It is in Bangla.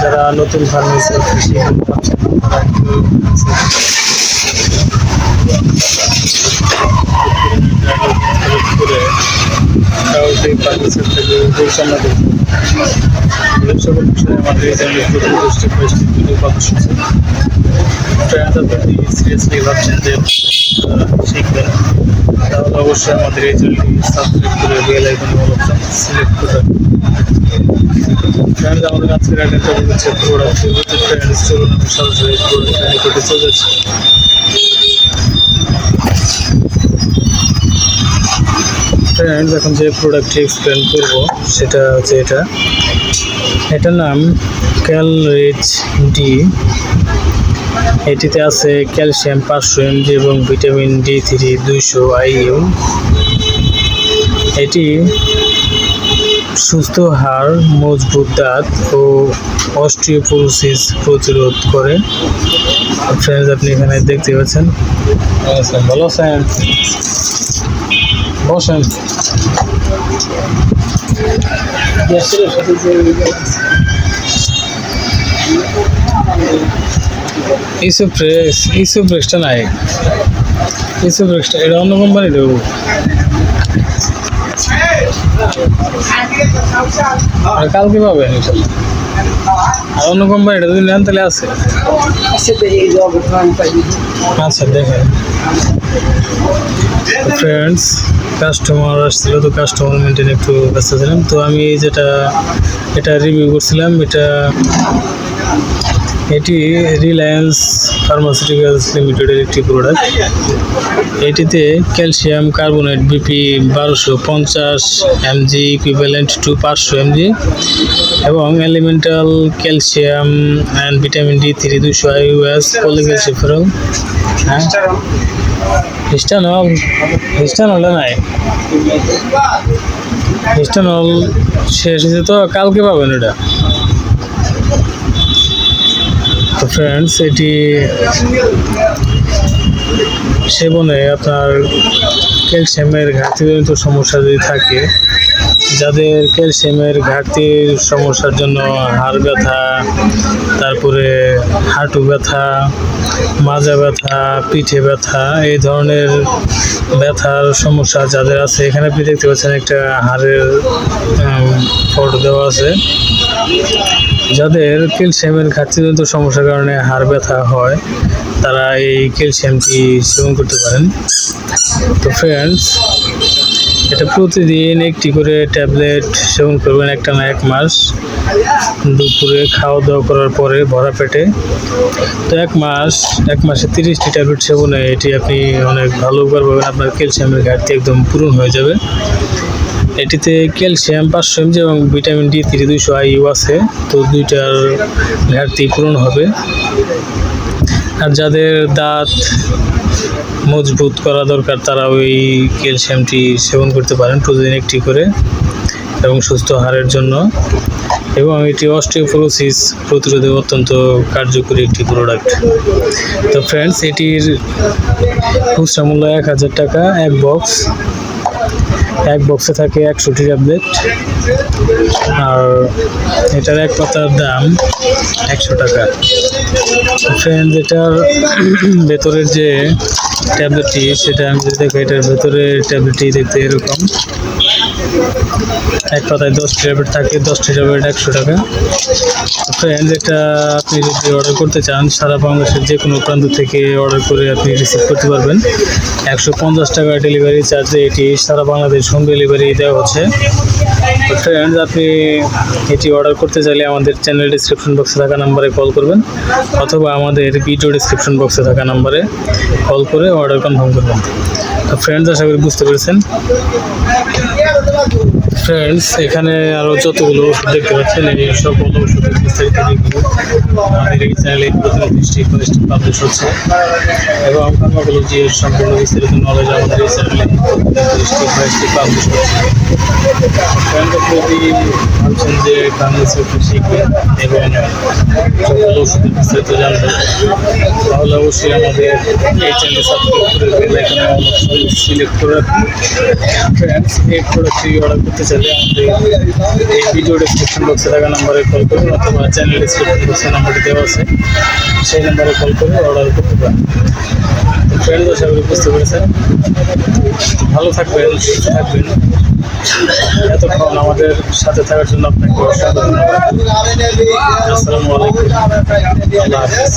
যারা নতুন ফার্মেসি পাচ্ছেন তারা একটু ফার্মেসির থেকে পরিচালনা করতে এই বিষয়ে আমাদের ভাবছেন যে শিখবেন অবশ্যই আমাদের এই চ্যানেলটি সাবস্ক্রাইব করে বেল আইকন অপশন সিলেক্ট করে। ফ্রেন্ডস আমাদের আজকের টপিক হচ্ছে প্রোডাক্ট ফ্রেন্ডস চলুন আমি সরাসরি প্রোডাক্ট নিকটে চলে যাচ্ছি। ফ্রেন্ডস এখন যে প্রোডাক্টটি এক্সপ্লেন করব, সেটা হচ্ছে এটা। এটার নাম ক্যাল ডি এটিতে আছে ক্যালসিয়াম পাঁচশো এমজি এবং ভিটামিন ডি থ্রি দুইশো আইইউ এটি সুস্থ হাড় মজবুত দাঁত ও অস্টিওপোরোসিস প্রতিরোধ করে ফ্রেন্ডস আপনি এখানে দেখতে পাচ্ছেন আচ্ছা, ভালো আছেন বসেন ইসব ফ্রেশ ইসব ফ্রেশটা নাই। ইসব ফ্রেশটা এটা অন্য কোম্পানি দেবো। আর কালকে পাবেন আর অন্য কোম্পানিটা যদি নেন তাহলে আছে। আচ্ছা দেখেন। ফ্রেন্ডস কাস্টমার আসছিল তো কাস্টমার মেনটেন একটু ব্যস্ত ছিলাম। তো আমি যেটা এটা রিভিউ করছিলাম এটা এটি রিলায়েন্স ফার্মাসিউটিক্যালস লিমিটেডের একটি প্রোডাক্ট এটিতে ক্যালসিয়াম কার্বনেট বিপি বারোশো পঞ্চাশ এমজি ইকুইভ্যালেন্ট টু পাঁচশো এমজি এবং elemental calcium and vitamin D three দুশো আইউএস পলিক্যালসিফেরল হ্যাঁ। হিস্টানল হিস্টানলটা নাই। হিস্টানল শেষ হয়েছে তো, কালকে পাবেন এটা তো ফ্রেন্ডস এটি সেবনে আপনার ক্যালসিয়ামের ঘাটতিজনিত সমস্যা যদি থাকে, যাদের ক্যালসিয়ামের ঘাটতির সমস্যার জন্য হাড় ব্যথা, তারপরে হাঁটু ব্যথা, মাজা ব্যথা, পিঠে ব্যথা, এই ধরনের ব্যথার সমস্যা যাদের আছে, এখানে আপনি দেখতে পাচ্ছেন একটা হাড়ের ফটো দেওয়া আছে। যাদের ক্যালসিয়ামের ঘাটতিজনিত সমস্যার কারণে হাড় ব্যথা হয়, তারা এই ক্যালসিয়ামটি সেবন করতে পারেন। তো ফ্রেন্ডস এটা প্রতিদিন একটি করে ট্যাবলেট সেবন করবেন একটা না এক মাস। দুপুরে খাওয়া দাওয়া করার পরে ভরা পেটে। তো এক মাস, এক মাসে তিরিশটি ট্যাবলেট সেবনে এটি আপনি অনেক ভালো উপকার পাবেন। আপনার ক্যালসিয়ামের ঘাটতি একদম পূরণ হয়ে যাবে। এটিতে ক্যালসিয়াম, পাঁচশো এমজি এবং ভিটামিন ডি থ্রি দুইশো আইইউ আছে। তো দুইটার ঘাটতি পূরণ হবে। আর যাদের দাঁত মজবুত করা দরকার, তারা ওই ক্যালসিয়ামটি সেবন করতে পারেন প্রতিদিন একটি করে এবং সুস্থ হাড়ের জন্য। এবং এটি অস্টিওপোরোসিস প্রতিরোধে অত্যন্ত কার্যকরী একটি প্রোডাক্ট। তো ফ্রেন্ডস এটির খুচরা মূল্য এক হাজার টাকা, এক বক্স এক বক্সে থাকে একশোটি ট্যাবলেট আর এটার এক পাতার দাম একশো টাকা। ফ্রেন্ড এটার ভেতরের যে ট্যাবলেটটি সেটা আমি যদি দেখো, এটার ভেতরের ট্যাবলেটটি দেখতে এরকম। এক পাতায় দশটি ট্যাবলেট থাকে দশটি ট্যাবলেট একশো টাকা। ফ্রেন্ড এটা আপনি যদি অর্ডার করতে চান, সারা বাংলাদেশের যে কোনো প্রান্ত থেকে অর্ডার করে আপনি রিসিভ করতে পারবেন। একশো পঞ্চাশ টাকা ডেলিভারি চার্জে এটি সারা বাংলাদেশ হোম ডেলিভারি দেওয়া হচ্ছে। তো ফ্রেন্ডস আপনি এটি অর্ডার করতে চাইলে আমাদের চ্যানেল ডিসক্রিপশন বক্সে থাকা নাম্বারে কল করবেন, অথবা আমাদের ভিডিও ডিসক্রিপশন বক্সে থাকা নাম্বারে কল করে অর্ডার কনফার্ম করবেন। ফ্রেন্ডস আশা করি বুঝতে পেরেছেন। ফ্রেন্ডস এখানে আরও যতগুলো ওষুধ দেখতে পাচ্ছেন, এই সকল ওষুধের বিস্তারিত রিভিউ আমাদের এই চ্যানেলে প্রতিনিধি কনিষ্ঠ পাবলিশ হচ্ছে। এবং ফার্মাকোলজি এর সম্পূর্ণ বিস্তারিত নলেজ আমাদের এই চ্যানেলে দৃষ্টি পাবলিশ হচ্ছে। ভাবছেন যে ফার্মেসি ওষুধ শিখবেন এবং সকল ওষুধের বিস্তারিত জানবেন, তাহলে অবশ্যই আমাদের এই চ্যানেল সাবস্ক্রাইব করে সিলেক্ট করে ফ্রেন্ডস এই প্রোডাক্টটি অর্ডার করতে চাই চাইলে আমাদের এই ভিডিও ডিসক্রিপশন বক্সে থাকা নাম্বারে কল করুন অথবা চ্যানেল ডিসক্রিপশন বক্সে নাম্বারটি দেওয়া আছে। সেই নাম্বারে কল করে অর্ডার করতে পারেন। ফ্রেন্ড আশা বুঝতে পেরেছেন। ভালো থাকবেন, সুস্থ থাকবেন। এতক্ষণ আমাদের সাথে থাকার জন্য আপনাকে অসংখ্য ধন্যবাদ। আসসালামু আলাইকুম। আল্লাহ হাফিজ।